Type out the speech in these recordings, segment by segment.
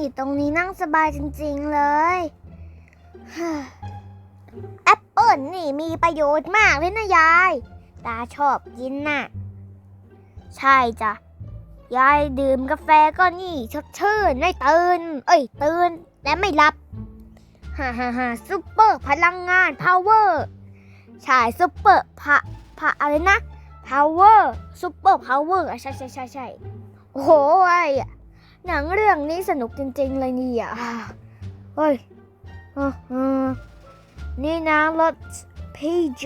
อยู่ตรงนี้นั่งสบายจริงๆเลยแอปเปิลนี่มีประโยชน์มากเลยนะยาย ตาชอบกินน่ะ ใช่จ้ะ ยายดื่มกาแฟก็นี่ชดชื่นไม่ตื่น เอ้ย ตื่นแต่ไม่หลับฮ่าฮ่าฮ่าซุปเปอร์พลังงานพาวเวอร์ใช่ซุปเปอร์พะพะอะไรนะพาวเวอร์ซุปเปอร์พาวเวอร์ใช่ใช่ใช่ใช่โอ้โหนังเรื่องนี้สนุกจริง ๆ เลยนี่อะเฮ้ยนี่น้ำรสพีช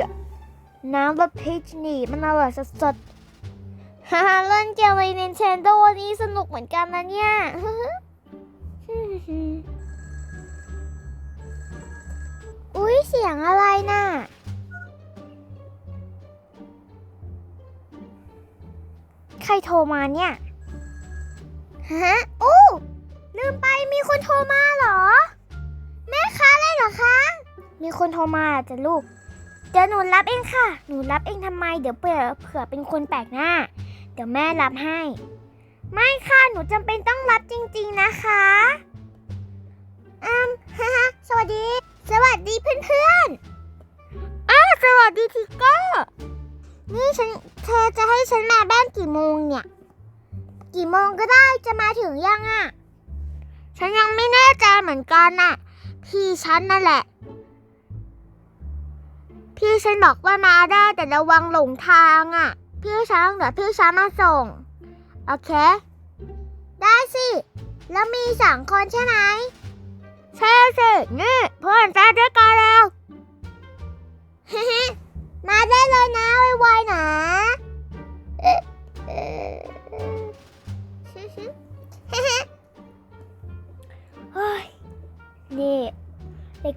น้ำรสพีชนี่มันอร่อยสดๆฮ่าเล่นเกมใน Nintendo นี้สนุกเหมือนกันนะเนี่ยอุ๊ยเสียงอะไรน่ะ ใครโทรมาเนี่ย ฮะโอ้ลืมไปมีคนโทรมาเหรอ แม่ค้าเลยเหรอคะ มีคนโทรมาจ้ะลูก เดี๋ยวหนูรับเองค่ะ หนูรับเองทำไม เดี๋ยวเผื่อเผื่อเป็นคนแปลกหน้า เดี๋ยวแม่รับให้ ไม่ค่ะ หนูจำเป็นต้องรับจริง ๆนะคะอืมฮ่าฮ่าสวัสดี สวัสดีเพื่อนๆอ้าสวัสดีทิกเกอร์นี่ฉันเธอจะให้ฉันมาบ้านกี่โมงเนี่ย กี่โมงก็ได้จะมาถึงยังอะ่ะ ฉันยังไม่แน่ใจเหมือนกันน่ะ พี่ฉันนั่นแหละ พี่ฉันบอกว่ามาได้แต่ระวังหลงทางอะ่ะ พี่ฉันเดี๋ยวพี่ฉันมาส่ง โอเค ได้สิ แล้วมีสองคนใช่ไหมใช่สินี่เพื่อนจะด้วยกันแล้ว มาได้เลยนะไวๆนะ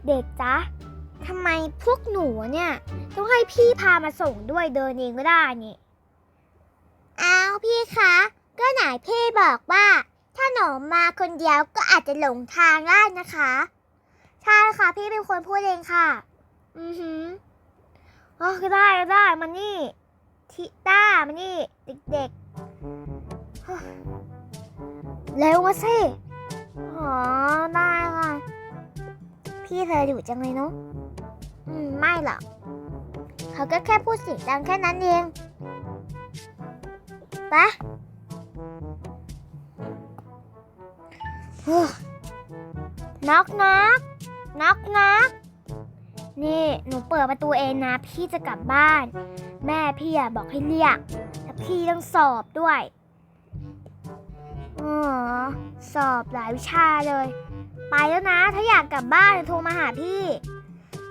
เด็กๆจ๊ะทำไมพวกหนูเนี่ยต้องให้พี่พามาส่งด้วยเดินเองก็ได้นี่อ้าวพี่คะ ก็ไหนพี่บอกว่า ถ้าหนูมาคนเดียวก็อาจจะหลงทางได้นะคะ ใช่ค่ะพี่เป็นคนพูดเองค่ะ อือหืออ๋อก็ได้ก็ได้มานี่ ทิต้ามานี่ เด็กๆเฮ้ยเร็วมาสิอ๋อได้ค่ะ พี่เธอดุจังเลยเนาะอืม ไม่หรอก เขาก็แค่พูดเสียงดังแค่นั้นเองไปะน็อกน็อกน็อกน็อกนี่ หนูเปิดประตูเองนะ พี่จะกลับบ้าน แม่พี่อะบอกให้เรียกแล้วพี่ต้องสอบด้วยอ๋อสอบหลายวิชาเลย ไปแล้วนะ ถ้าอยากกลับบ้านโทรมาหาพี่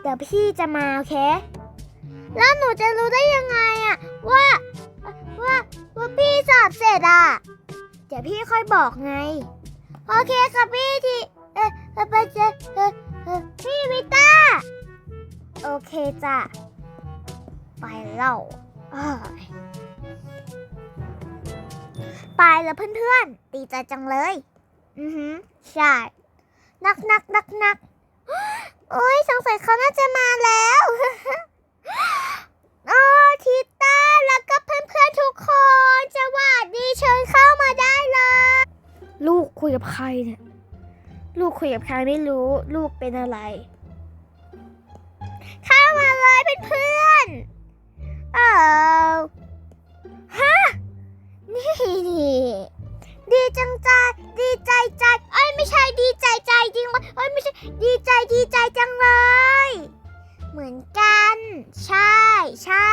เดี๋ยวพี่จะมาโอเค แล้วหนูจะรู้ได้ยังไงอะว่า ว่าว่าพี่สอบเสร็จอะเดี๋ยวพี่ค่อยบอกไง โอเคค่ะพี่ทีเออเออไปเจออเออพี่วิต้า โอเคจ้ะ ไปเล่าอ้ายไปแล้วเพื่อนๆ ดีใจจังเลย อือหือใช่ นักนักนักนักโอ้ยสงสัยเขาน่าจะมาแล้วโอ้ทิต้าแล้วก็เพื่อนๆทุกคนสวัสดีเชิญเข้ามาได้เลย ลูกคุยกับใครเนี่ย ลูกคุยกับใครไม่รู้ ลูกเป็นอะไร เข้ามาเลยเพื่อนๆเออฮะ นี่นี่ ดีจังใจดีใจใจเอ้ยไม่ใช่ดีใจใจจริงวะเอ้ยไม่ใช่ดีใจดีใจจังเลย เหมือนกัน ใช่ใช่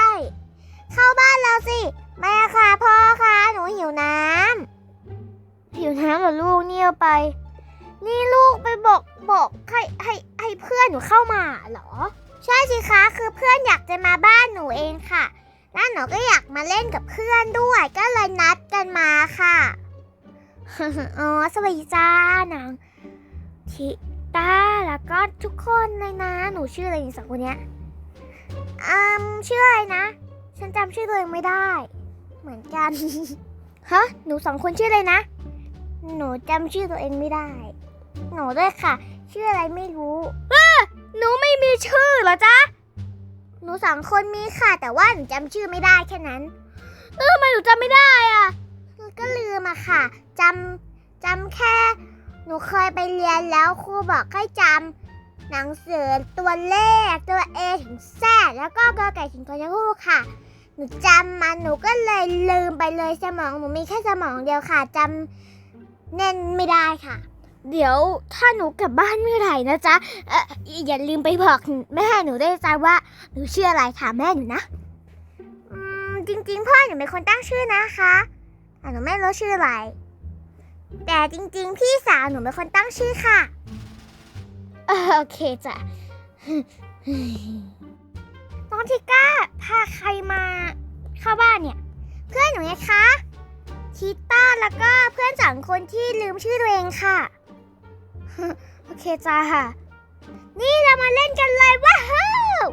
เข้าบ้านเราสิแม่ค่ะพ่อค่ะหนูหิวน้ำหิวน้ำเหรอลูกเนี่ยไป นี่ลูกไปบอกบอกให้ให้ให้เพื่อนหนูเข้ามาเหรอ ใช่สิคะคือเพื่อนอยากจะมาบ้านหนูเองค่ะแล้วหนูก็อยากมาเล่นกับเพื่อนด้วยก็เลยนัดกันมาค่ะ อ๋อสวัสดีจ้านางทิตาแล้วก็ทุกคนเลยนะ หนูชื่ออะไรอีกสองคนเนี้ยอืมชื่ออะไรนะ ฉันจำชื่อตัวเองไม่ได้ เหมือนกันฮะหนูสองคนชื่ออะไรนะ หนูจำชื่อตัวเองไม่ได้ หนูด้วยค่ะ ชื่ออะไรไม่รู้เออหนูไม่มีชื่อเหรอจ๊ะหนูสองคนมีค่ะ แต่ว่าหนูจำชื่อไม่ได้แค่นั้นเออทำไมหนูจำไม่ได้อะก็ลืมอะค่ะ จำจำแค่ หนูเคยไปเรียนแล้วครูบอกให้จำหนังสือตัวเลขตัว A ถึง Z แล้วก็กอไก่ถึงกอยูค่ะ หนูจำมาหนูก็เลยลืมไปเลยสมองหนูมีแค่สมองเดียวค่ะจำแน่นไม่ได้ค่ะ เดี๋ยวถ้าหนูกลับบ้านเมื่อไหร่นะจ๊ะเอออย่าลืมไปบอกแม่หนูด้วยจ้ะว่าหนูชื่ออะไรถามแม่หนูนะอืมจริงๆพ่อหนูเป็นคนตั้งชื่อนะคะแต่หนูไม่รู้ชื่ออะไร แต่จริงๆ พี่สาวหนูเป็นคนตั้งชื่อค่ะเออโอเคจ้ะ น้องทิก้าพาใครมาเข้าบ้านเนี่ย เพื่อนหนูไงคะชิต้าแล้วก็เพื่อนสองคนที่ลืมชื่อตัวเองค่ะ โอเคจ้าค่ะ นี่เรามาเล่นกันเลยว้าว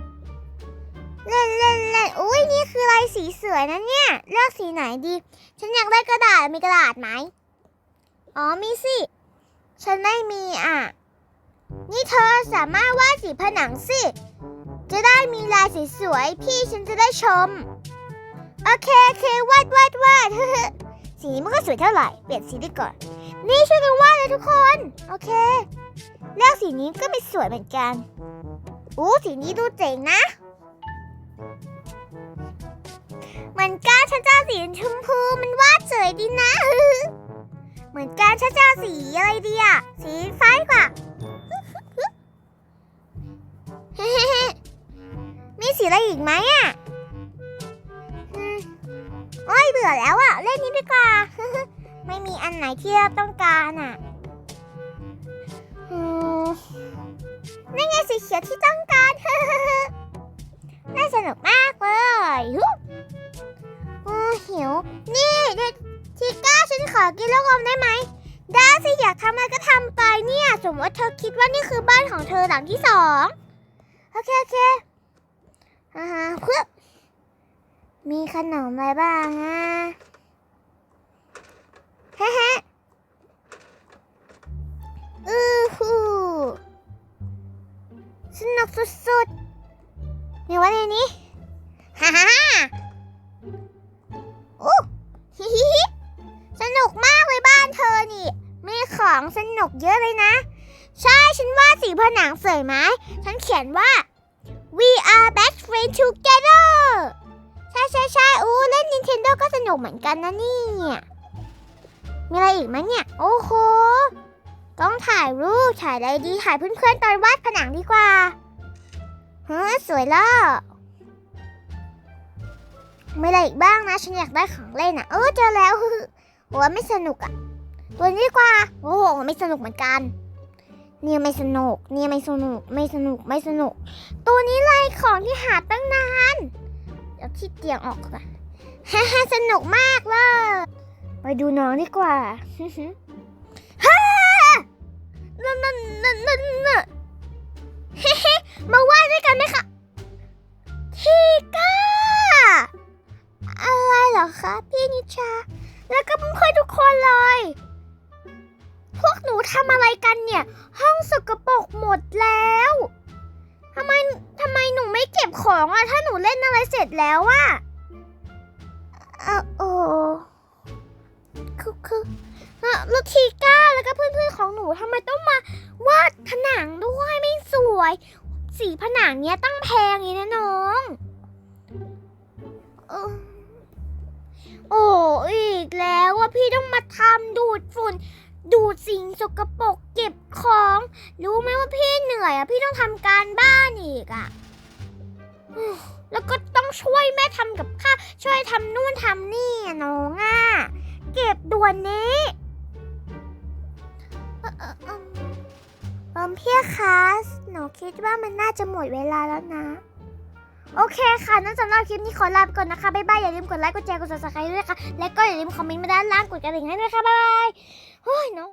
เล่นเล่นเล่นอุ้ยนี่คือลายสีสวยนะเนี่ย เลือกสีไหนดี ฉันอยากได้กระดาษมีกระดาษไหม อ๋อมีสิ ฉันไม่มีอะ นี่เธอสามารถวาดสีผนังสิ จะได้มีลายสวยๆพี่ฉันจะได้ชม โอเคโอเควาดวาดวาด สีนี้มันก็สวยเท่าไหร่ เปลี่ยนสีดีก่อน นี่ช่วยกันวาดเลยทุกคน โอเคเลือกสีนี้ก็ไม่สวยเหมือนกัน อู้สีนี้ดูเจ๋งนะเหมือนกันฉันเจะเอาสีชมพูมันวาดสวยดีนะ เหมือนกันฉันจะเอาสีอะไรดีอะสีฟ้าดีกว่ามีสีอะไรอีกไหมอะอืมโอ้ยเบื่อแล้วอะเล่นนี้ดีกว่า ไม่มีอันไหนที่เราต้องการอะอืมนี่ไงสีเขียวที่ต้องการน่าสนุกมาก อกินลูกอมได้ไหม ได้สิอยากทำอะไรก็ทำไปเนี่ย สมมติว่าเธอคิดว่านี่คือบ้านของเธอหลังที่สองโอเคโอเคอ่าฮะเพื่อมีขนมอะไรบ้างอะ ของสนุกเยอะเลยนะ ใช่ฉันว่าดสีผนังสวยไหมฉันเขียนว่า We are best friends together ใช่ใช่ใช่อู้เล่น Nintendo ก็สนุกเหมือนกันนะเนี่ย มีอะไรอีกไหมเนี่ย โอ้โห ต้องถ่ายรูป ถ่ายอะไรดี ถ่ายเพื่อนๆตอนวาดผนังดีกว่าเฮ้สวยแล้วมีอะไรอีกบ้างนะ ฉันอยากได้ของเล่นอะ เออเจอแล้วโอ้ไม่สนุกอะ ตัวนี้ดีกว่า โอ้โห ไม่สนุกเหมือนกัน เนี่ยไม่สนุก เนี่ยไม่สนุก ไม่สนุก ไม่สนุก ตัวนี้เลยของที่หาตั้งนานเดี๋ยวที่เตียงออกก่อนฮ่าฮ่าสนุกมากเลย ไปดูน้องดีกว่าฮ่านั่นนั่นนั่นนั่นน่ะเฮ้เฮมาไหว้ด้วยกันไหมคะทีก้า อะไรเหรอคะพี่นิชา แล้วก็เพื่อนทุกคนเลย พวกหนูทำอะไรกันเนี่ย ห้องสกปรกหมดแล้วทำไมทำไมหนูไม่เก็บของอะถ้าหนูเล่นอะไรเสร็จแล้วอะเออโอ้คือคือแล้วทีก้าแล้วก็เพื่อนๆของหนูทำไมต้องมาวาดผนังด้วยไม่สวย สีผนังเนี้ยตั้งแพงอย่างนี้นะน้องออโอ้อีกแล้วว่าพี่ต้องมาทำดูดฝุ่น ดูดสิ่งสกปรกเก็บของ รู้ไหมว่าพี่เหนื่อยอะ พี่ต้องทำการบ้านอีกอะแล้วก็ต้องช่วยแม่ทำกับข้าวช่วยทำนู่นทำนี่อะน้องอะ เก็บด่วนนี้เออเออเอมเอพี่คะหนูคิดว่ามันน่าจะหมดเวลาแล้วนะ โอเคค่ะนั่นสำหรับคลิปนี้ขอลาไปก่อนนะคะ บ๊ายบาย อย่าลืมกดไลค์ กดแชร์ กดซับสไครต์ด้วยค่ะและก็อย่าลืมคอมเมนต์มาด้านล่าง กดกระดิ่งให้ด้วยค่ะ บ๊ายบายเฮ้ยน้อง